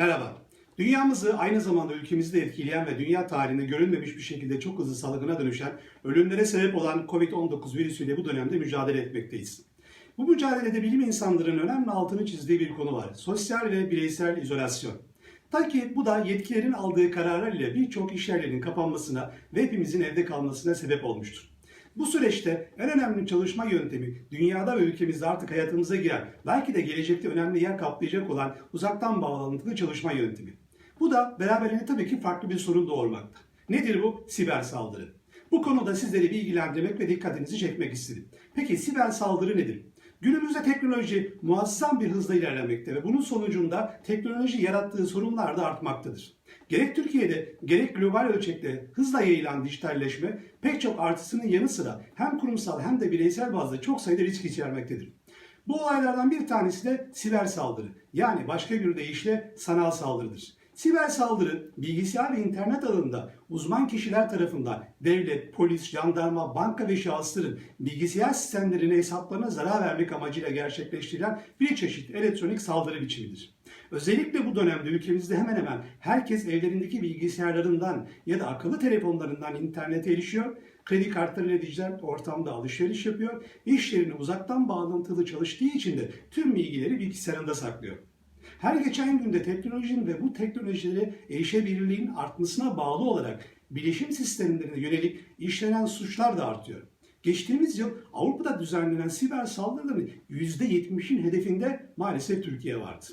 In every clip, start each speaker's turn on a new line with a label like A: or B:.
A: Merhaba. Dünyamızı aynı zamanda ülkemizi de etkileyen ve dünya tarihinde görülmemiş bir şekilde çok hızlı salgına dönüşen, ölümlere sebep olan COVID-19 virüsüyle bu dönemde mücadele etmekteyiz. Bu mücadelede bilim insanlarının önemli altını çizdiği bir konu var. Sosyal ve bireysel izolasyon. Ta ki bu da yetkilerin aldığı kararlar ile birçok iş yerlerinin kapanmasına ve hepimizin evde kalmasına sebep olmuştur. Bu süreçte en önemli çalışma yöntemi dünyada ve ülkemizde artık hayatımıza giren, belki de gelecekte önemli yer kaplayacak olan uzaktan bağlantılı çalışma yöntemi. Bu da beraberinde tabii ki farklı bir sorun doğurmakta. Nedir bu? Siber saldırı. Bu konuda sizleri bilgilendirmek ve dikkatinizi çekmek istedim. Peki siber saldırı nedir? Günümüzde teknoloji muazzam bir hızla ilerlemekte ve bunun sonucunda teknoloji yarattığı sorunlar da artmaktadır. Gerek Türkiye'de gerek global ölçekte hızla yayılan dijitalleşme pek çok artısının yanı sıra hem kurumsal hem de bireysel bazda çok sayıda risk içermektedir. Bu olaylardan bir tanesi de siber saldırı yani başka bir deyişle sanal saldırıdır. Siber saldırı bilgisayar ve internet alanında uzman kişiler tarafından devlet, polis, jandarma, banka ve şahısların bilgisayar sistemlerine hesaplarına zarar vermek amacıyla gerçekleştirilen bir çeşit elektronik saldırı biçimidir. Özellikle bu dönemde ülkemizde hemen hemen herkes evlerindeki bilgisayarlarından ya da akıllı telefonlarından internete erişiyor, kredi kartlarıyla dijital ortamda alışveriş yapıyor, iş yerine uzaktan bağlantılı çalıştığı için de tüm bilgileri bilgisayarında saklıyor. Her geçen günde teknolojinin ve bu teknolojilere erişebilirliğin artmasına bağlı olarak bilişim sistemlerine yönelik işlenen suçlar da artıyor. Geçtiğimiz yıl Avrupa'da düzenlenen siber saldırıların %70'in hedefinde maalesef Türkiye vardı.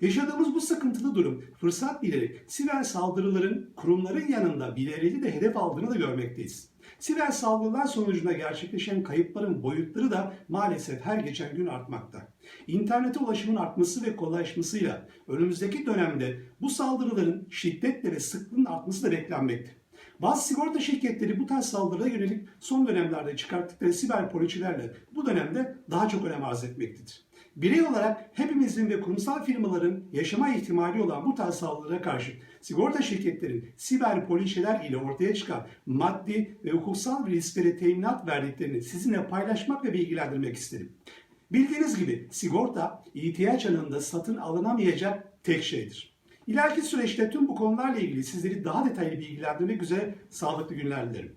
A: Yaşadığımız bu sıkıntılı durum fırsat bilerek siber saldırıların kurumların yanında bileleri de hedef aldığını da görmekteyiz. Siber saldırılar sonucunda gerçekleşen kayıpların boyutları da maalesef her geçen gün artmakta. İnternete ulaşımın artması ve kolaylaşmasıyla önümüzdeki dönemde bu saldırıların şiddetle ve sıklığın artması da beklenmekte. Bazı sigorta şirketleri bu tarz saldırılara yönelik son dönemlerde çıkarttıkları siber poliçelerle bu dönemde daha çok önem arz etmektedir. Birey olarak hepimizin ve kurumsal firmaların yaşama ihtimali olan bu tarz saldırılara karşı sigorta şirketlerin siber poliçeler ile ortaya çıkan maddi ve hukuksal risklere teminat verdiklerini sizinle paylaşmak ve bilgilendirmek isterim. Bildiğiniz gibi sigorta ihtiyaç anında satın alınamayacak tek şeydir. İleriki süreçte tüm bu konularla ilgili sizleri daha detaylı bilgilendirmek üzere sağlıklı günler dilerim.